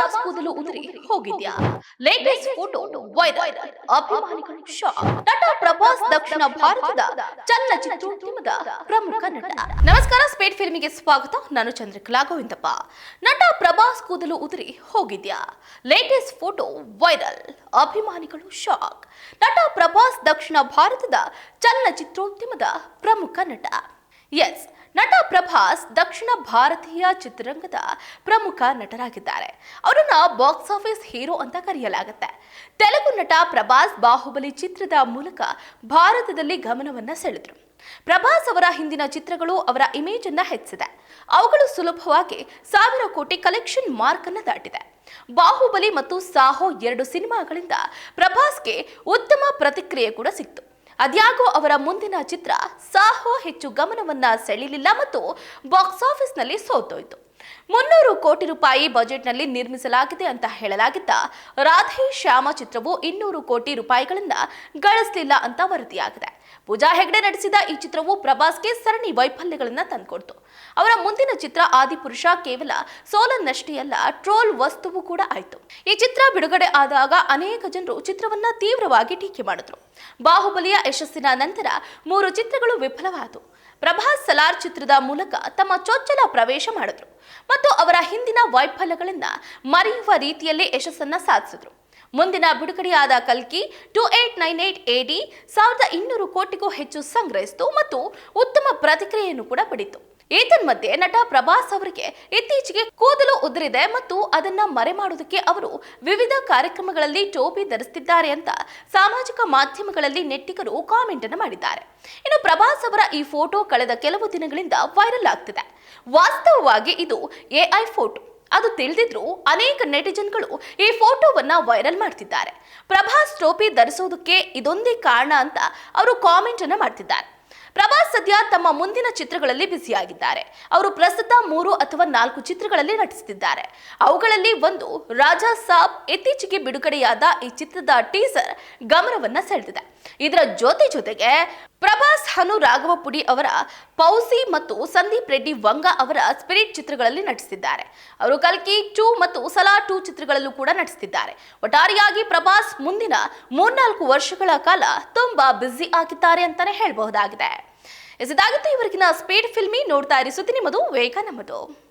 ಪ್ರಭಾಸ್ ಕೂದಲು ಉದುರಿ ಹೋಗಿದ್ಯಾ? ಲೇಟೆಸ್ಟ್ ಫೋಟೋ ವೈರಲ್ ಅಭಿಮಾನಿಗಳು ಶಾಕ್ ನಟ ಪ್ರಭಾಸ್ ದಕ್ಷಿಣ ಭಾರತದ ಚಲನಚಿತ್ರೋದ್ಯಮದ ಪ್ರಮುಖ ನಟ. ನಮಸ್ಕಾರ ಸ್ಪೇಟ್ ಫಿಲ್ಮಿಗೆ ಸ್ವಾಗತ. ನಾನು ಚಂದ್ರಕಲಾ ಗೋವಿಂದಪ್ಪ. ನಟ ಪ್ರಭಾಸ್ ಕೂದಲು ಉದುರಿ ಹೋಗಿದ್ಯಾ? ಲೇಟೆಸ್ಟ್ ಫೋಟೋ ವೈರಲ್ ಅಭಿಮಾನಿಗಳು ಶಾಕ್ ನಟ ಪ್ರಭಾಸ್ ದಕ್ಷಿಣ ಭಾರತದ ಚಲನಚಿತ್ರೋದ್ಯಮದ ಪ್ರಮುಖ ನಟ. ಎಸ್ ನಟ ಪ್ರಭಾಸ್ ದಕ್ಷಿಣ ಭಾರತೀಯ ಚಿತ್ರರಂಗದ ಪ್ರಮುಖ ನಟರಾಗಿದ್ದಾರೆ. ಅವರನ್ನು ಬಾಕ್ಸ್ ಆಫೀಸ್ ಹೀರೋ ಅಂತ ಕರೆಯಲಾಗುತ್ತೆ. ತೆಲುಗು ನಟ ಪ್ರಭಾಸ್ ಬಾಹುಬಲಿ ಚಿತ್ರದ ಮೂಲಕ ಭಾರತದಲ್ಲಿ ಗಮನವನ್ನ ಸೆಳೆದ್ರು. ಪ್ರಭಾಸ್ ಅವರ ಹಿಂದಿನ ಚಿತ್ರಗಳು ಅವರ ಇಮೇಜ್ ಅನ್ನ ಹೆಚ್ಚಿದೆ ಅವುಗಳು ಸುಲಭವಾಗಿ ಸಾವಿರ ಕೋಟಿ ಕಲೆಕ್ಷನ್ ಮಾರ್ಕ್ ಅನ್ನು ದಾಟಿದೆ. ಬಾಹುಬಲಿ ಮತ್ತು ಸಾಹೋ ಎರಡು ಸಿನಿಮಾಗಳಿಂದ ಪ್ರಭಾಸ್ಗೆ ಉತ್ತಮ ಪ್ರತಿಕ್ರಿಯೆ ಕೂಡ ಸಿಕ್ತು. ಅದ್ಯಾಗೋ ಅವರ ಮುಂದಿನ ಚಿತ್ರ ಸಾಹೋ ಹೆಚ್ಚು ಗಮನವನ್ನ ಸೆಳೆಯಲಿಲ್ಲ ಮತ್ತು ಬಾಕ್ಸ್ ಆಫೀಸ್ನಲ್ಲಿ ಸೋತೋಯ್ತು. ಮುನ್ನೂರು ಕೋಟಿ ರೂಪಾಯಿ ಬಜೆಟ್ನಲ್ಲಿ ನಿರ್ಮಿಸಲಾಗಿದೆ ಅಂತ ಹೇಳಲಾಗಿದ್ದ ರಾಧೆ ಶ್ಯಾಮ ಚಿತ್ರವು ಇನ್ನೂರು ಕೋಟಿ ರೂಪಾಯಿಗಳನ್ನ ಗಳಿಸಲಿಲ್ಲ ಅಂತ ವರದಿಯಾಗಿದೆ. ಪೂಜಾ ಹೆಗ್ಡೆ ನಡೆಸಿದ ಈ ಚಿತ್ರವು ಪ್ರಭಾಸ್ಗೆ ಸರಣಿ ವೈಫಲ್ಯಗಳನ್ನು ತಂದುಕೊಡ್ತು. ಅವರ ಮುಂದಿನ ಚಿತ್ರ ಆದಿಪುರುಷ ಕೇವಲ ಸೋಲನ್ನಷ್ಟೇ ಅಲ್ಲ ಟ್ರೋಲ್ ವಸ್ತುವು ಕೂಡ ಆಯಿತು. ಈ ಚಿತ್ರ ಬಿಡುಗಡೆ ಆದಾಗ ಅನೇಕ ಜನರು ಚಿತ್ರವನ್ನ ತೀವ್ರವಾಗಿ ಟೀಕೆ ಮಾಡಿದ್ರು. ಬಾಹುಬಲಿಯ ಯಶಸ್ಸಿನ ನಂತರ ಮೂರು ಚಿತ್ರಗಳು ವಿಫಲವಾದವು. ಪ್ರಭಾಸ್ ಸಲಾರ್ ಚಿತ್ರದ ಮೂಲಕ ತಮ್ಮ ಚೊಚ್ಚಲ ಪ್ರವೇಶ ಮಾಡಿದ್ರು ಮತ್ತು ಅವರ ಹಿಂದಿನ ವೈಫಲ್ಯಗಳನ್ನ ಮರೆಯುವ ರೀತಿಯಲ್ಲಿ ಯಶಸ್ಸನ್ನ ಸಾಧಿಸಿದ್ರು. ಮುಂದಿನ ಬಿಡುಗಡೆಯಾದ ಕಲ್ಕಿ ಟು ಏಟ್ ನೈನ್ ಏಟ್ ಎಡಿ ಸಾವಿರದ ಇನ್ನೂರು ಕೋಟಿಗೂ ಹೆಚ್ಚು ಸಂಗ್ರಹಿಸಿತು ಮತ್ತು ಉತ್ತಮ ಪ್ರತಿಕ್ರಿಯೆಯನ್ನು ಕೂಡ ಪಡಿತು ಏತನ್ಮಧ್ಯೆ ನಟ ಪ್ರಭಾಸ್ ಅವರಿಗೆ ಇತ್ತೀಚೆಗೆ ಕೂದಲು ಉದುರಿದೆ ಮತ್ತು ಅದನ್ನ ಮರೆ ಮಾಡುವುದಕ್ಕೆ ಅವರು ವಿವಿಧ ಕಾರ್ಯಕ್ರಮಗಳಲ್ಲಿ ಟೋಪಿ ಧರಿಸುತ್ತಿದ್ದಾರೆ ಅಂತ ಸಾಮಾಜಿಕ ಮಾಧ್ಯಮಗಳಲ್ಲಿ ನೆಟ್ಟಿಗರು ಕಾಮೆಂಟ್ ಅನ್ನು ಮಾಡಿದ್ದಾರೆ. ಇನ್ನು ಪ್ರಭಾಸ್ ಅವರ ಈ ಫೋಟೋ ಕಳೆದ ಕೆಲವು ದಿನಗಳಿಂದ ವೈರಲ್ ಆಗ್ತಿದೆ. ವಾಸ್ತವವಾಗಿ ಇದು ಎಐ ಫೋಟೋ. ಅದು ತಿಳಿದಿದ್ರು ಅನೇಕ ನೆಟಿಜನ್ಗಳು ಈ ಫೋಟೋವನ್ನ ವೈರಲ್ ಮಾಡ್ತಿದ್ದಾರೆ. ಪ್ರಭಾಸ್ ಟೋಪಿ ಧರಿಸೋದಕ್ಕೆ ಇದೊಂದೇ ಕಾರಣ ಅಂತ ಅವರು ಕಾಮೆಂಟ್ ಅನ್ನು ಮಾಡ್ತಿದ್ದಾರೆ. ಪ್ರಭಾಸ್ ಸದ್ಯ ತಮ್ಮ ಮುಂದಿನ ಚಿತ್ರಗಳಲ್ಲಿ ಬ್ಯುಸಿಯಾಗಿದ್ದಾರೆ. ಅವರು ಪ್ರಸ್ತುತ ಮೂರು ಅಥವಾ ನಾಲ್ಕು ಚಿತ್ರಗಳಲ್ಲಿ ನಟಿಸುತ್ತಿದ್ದಾರೆ. ಅವುಗಳಲ್ಲಿ ಒಂದು ರಾಜಾ ಸಾಬ್ ಇತ್ತೀಚೆಗೆ ಬಿಡುಗಡೆಯಾದ ಈ ಚಿತ್ರದ ಟೀಸರ್ ಗಮನವನ್ನ ಸೆಳೆದಿದೆ. ಇದರ ಜೊತೆ ಜೊತೆಗೆ ಪ್ರಭಾಸ್ ಹನು ರಾಘವಪುಡಿ ಅವರ ಪೌಸಿ ಮತ್ತು ಸಂದೀಪ್ ರೆಡ್ಡಿ ವಂಗ ಅವರ ಸ್ಪಿರಿಟ್ ಚಿತ್ರಗಳಲ್ಲಿ ನಟಿಸಿದ್ದಾರೆ ಅವರು ಕಲ್ಕಿ ಟೂ ಮತ್ತು ಸಲಾ ಟೂ ಚಿತ್ರಗಳಲ್ಲೂ ಕೂಡ ನಟಿಸಿದ್ದಾರೆ ಒಟ್ಟಾರೆಯಾಗಿ ಪ್ರಭಾಸ್ ಮುಂದಿನ ಮೂರ್ನಾಲ್ಕು ವರ್ಷಗಳ ಕಾಲ ತುಂಬಾ ಬ್ಯುಸಿ ಆಗಿದ್ದಾರೆ ಅಂತಾನೆ ಹೇಳಬಹುದಾಗಿದೆ. ಇದಾಗಿತ್ತು ಇವರಿಗಿನ ಸ್ಪೀಡ್ ಫಿಲ್ಮಿ ನೋಡ್ತಾ ಇರಿ. ಸುದ್ದಿ ನಿಮ್ಮದು, ವೇಗ ನಮ್ಮದು.